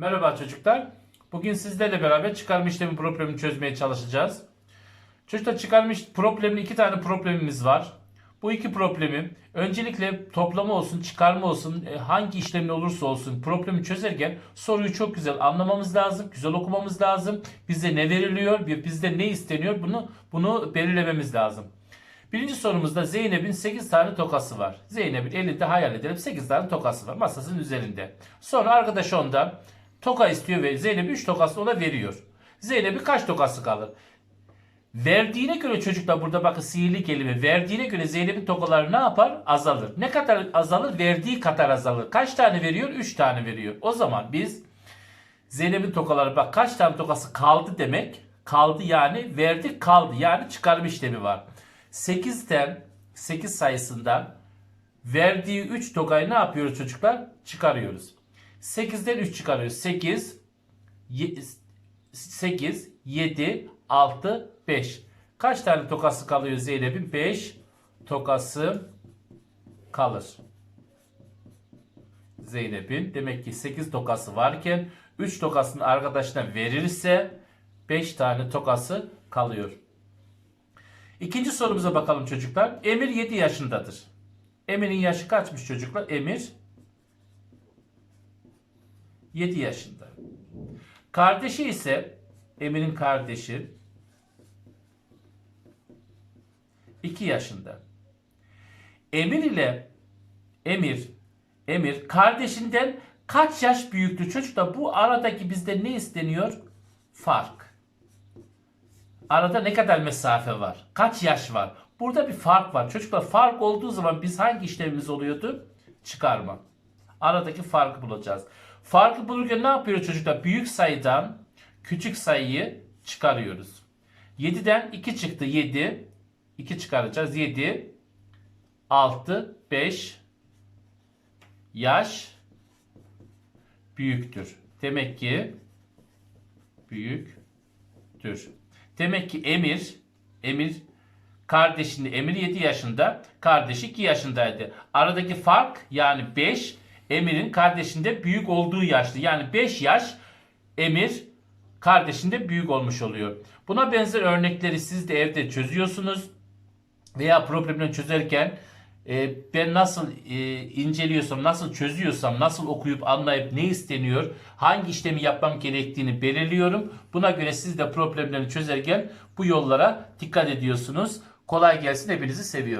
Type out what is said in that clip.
Merhaba çocuklar. Bugün sizlerle beraber çıkarma işlemi problemini çözmeye çalışacağız. Çocuklar çıkarma problemin iki tane problemimiz var. Bu iki problemi öncelikle toplama olsun, çıkarma olsun, e, hangi işlemin olursa olsun problemi çözerken soruyu çok güzel anlamamız lazım, güzel okumamız lazım. Bize ne veriliyor, ve bizde ne isteniyor bunu bunu belirlememiz lazım. Birinci sorumuzda Zeynep'in 8 tane tokası var. Zeynep'in elinde hayal edelim 8 tane tokası var masasının üzerinde. Sonra arkadaş ondan toka istiyor ve Zeynep 3 tokasını ona veriyor. Zeynep'in kaç tokası kalır? Verdiğine göre çocuklar burada bakın sihirli kelime. Verdiğine göre Zeynep'in tokaları ne yapar? Azalır. Ne kadar azalır? Verdiği kadar azalır. Kaç tane veriyor? 3 tane veriyor. O zaman biz Zeynep'in tokaları bak kaç tane tokası kaldı demek. Kaldı yani verdi kaldı yani çıkarma işlemi var. 8'ten 8 sayısından verdiği 3 tokayı ne yapıyoruz çocuklar? Çıkarıyoruz. 8'den 3 çıkarıyoruz. 8 8 7 6 5. Kaç tane tokası kalıyor Zeynep'in? 5 tokası kalır. Zeynep'in demek ki 8 tokası varken 3 tokasını arkadaşına verirse 5 tane tokası kalıyor. İkinci sorumuza bakalım çocuklar. Emir 7 yaşındadır. Emir'in yaşı kaçmış çocuklar? Emir 7 yaşında. Kardeşi ise Emir'in kardeşi 2 yaşında. Emir ile Emir Emir kardeşinden kaç yaş büyüktü? Çocuklar bu aradaki bizde ne isteniyor? Fark. Arada ne kadar mesafe var? Kaç yaş var? Burada bir fark var. Çocuklar fark olduğu zaman biz hangi işlemimiz oluyordu? Çıkarma. Aradaki farkı bulacağız. Farkı bulurken ne yapıyoruz çocuklar? Büyük sayıdan küçük sayıyı çıkarıyoruz. 7'den 2 çıktı 7. 2 çıkaracağız. 7 6 5 yaş büyüktür. Demek ki büyüktür. Demek ki Emir Emir kardeşini Emir 7 yaşında, kardeşi 2 yaşındaydı. Aradaki fark yani 5 Emir'in kardeşinde büyük olduğu yaştı. Yani 5 yaş Emir kardeşinde büyük olmuş oluyor. Buna benzer örnekleri siz de evde çözüyorsunuz veya problemleri çözerken e, ben nasıl e, inceliyorsam, nasıl çözüyorsam, nasıl okuyup anlayıp ne isteniyor, hangi işlemi yapmam gerektiğini belirliyorum. Buna göre siz de problemleri çözerken bu yollara dikkat ediyorsunuz. Kolay gelsin hepinizi seviyorum.